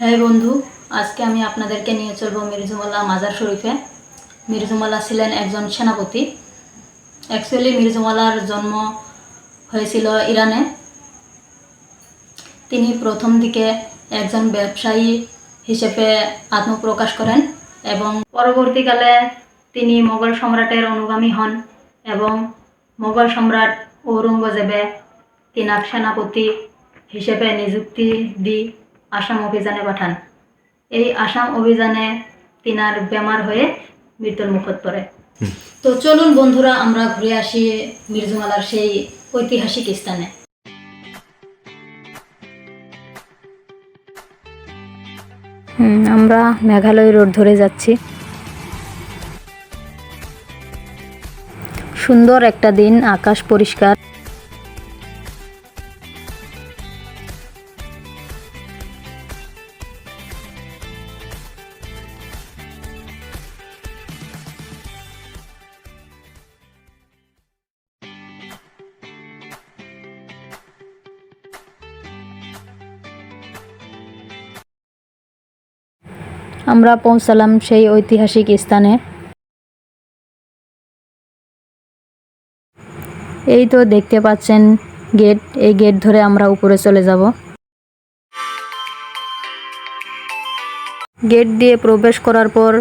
হ্যাঁ বন্ধু, আজকে আমি আপনাদেরকে নিয়ে চলবো মির্জুমাল্লাহ মাজার শরীফে। মির্জুমাল্লাহ ছিলেন একজন সেনাপতি। অ্যাকচুয়ালি মির্জুমাল্লার জন্ম হয়েছিল ইরানে। তিনি প্রথম দিকে একজন ব্যবসায়ী হিসেবে আত্মপ্রকাশ করেন এবং পরবর্তীকালে তিনি মোগল সম্রাটের অনুগামী হন এবং মোগল সম্রাট ঔরঙ্গজেবে তিনাক সেনাপতি হিসেবে নিযুক্তি দি আসাম অভিযানে পাঠান। এই আসাম অভিযানে তিনার বেমার হয়ে মৃত্যুর মুখত পড়ে তো চলুন বন্ধুরা আমরা ঘুরে আসি মির্জুমালার সেই ঐতিহাসিক স্থানে। হুম, আমরা মেঘালয় রোড ধরে যাচ্ছি। সুন্দর একটা দিন আকাশ পরিষ্কার। আমরা পৌঁছালাম সেই ঐতিহাসিক স্থানে। এই তো দেখতে পাচ্ছেন গেট, এই গেট ধরে আমরা উপরে চলে যাব। গেট দিয়ে প্রবেশ করার পর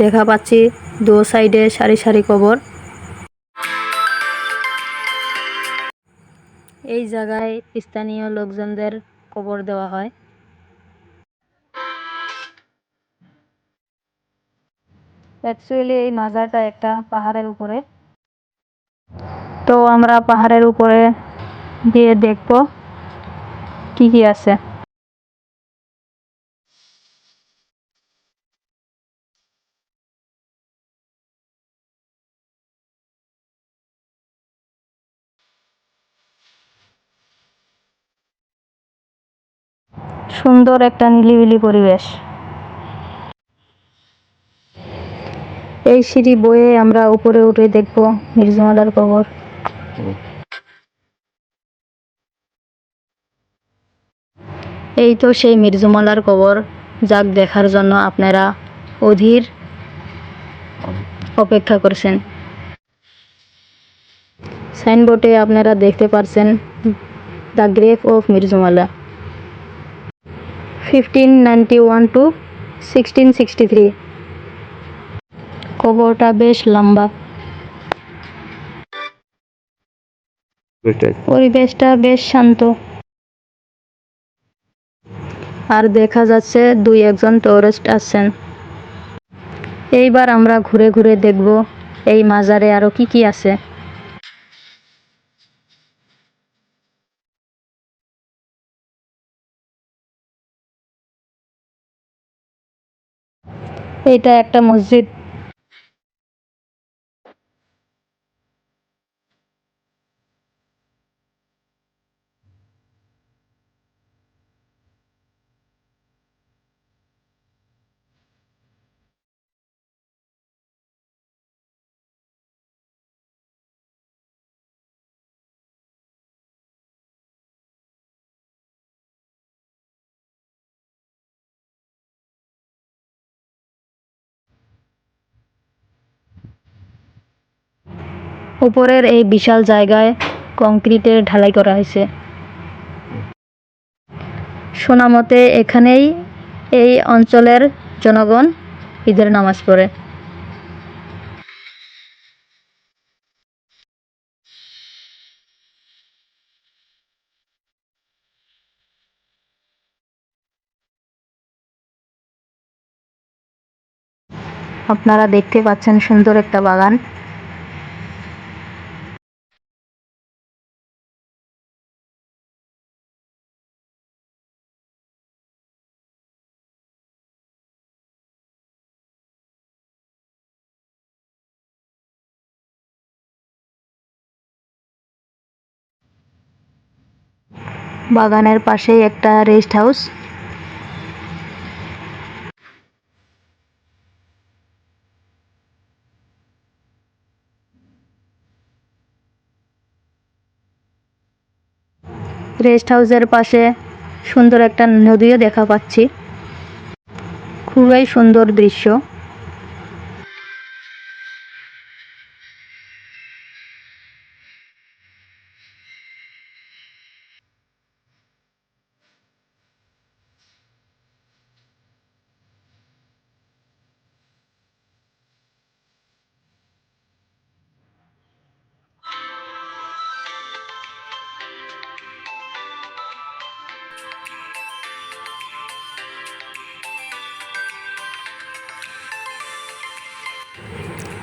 দেখা পাচ্ছি দু সাইডে সারি সারি কবর। এই জায়গায় স্থানীয় লোকজনদের কবর দেওয়া হয়। অ্যাকচুয়ালি এই মাজারটা একটা পাহাড়ের উপরে। তো আমরা পাহাড়ের উপরে গিয়ে দেখব কি কি আছে। সুন্দর একটা নিলিবিলি পরিবেশ। এই সিঁড়ি বয়ে আমরা উপরে উঠে দেখব মির্জুমালার কবর। এই তো সেই মির্জুমালার কবর, যাক দেখার জন্য আপনারা অধীর অপেক্ষা করছেন। সাইনবোর্ডে আপনারা দেখতে পারছেন the grave of Mir Jumla fifteen ninety one two sixteen sixty three কবরটা বেশ লম্বা। পরিবেশটা বেশ শান্ত। আর দেখা যাচ্ছে দুই একজন টুরিস্ট আছেন। এইবার আমরা ঘুরে ঘুরে দেখব এই মাজারে আরও কি কি আছে। এটা একটা মসজিদ। উপরের এই বিশাল জায়গায় কংক্রিটের ঢালাই করা হয়েছে। শোনামতে এখানেই এই অঞ্চলের জনগণ ঈদের নামাজ পড়ে। আপনারা দেখতে পাচ্ছেন সুন্দর একটা বাগান। বাগানের পাশেই একটা রেস্ট হাউস। রেস্ট হাউসের পাশে সুন্দর একটা নদীও দেখা পাচ্ছি। খুবই সুন্দর দৃশ্য।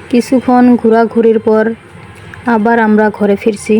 কিছুক্ষণ ঘোরাঘুরির পর আবার আমরা ঘরে ফিরছি।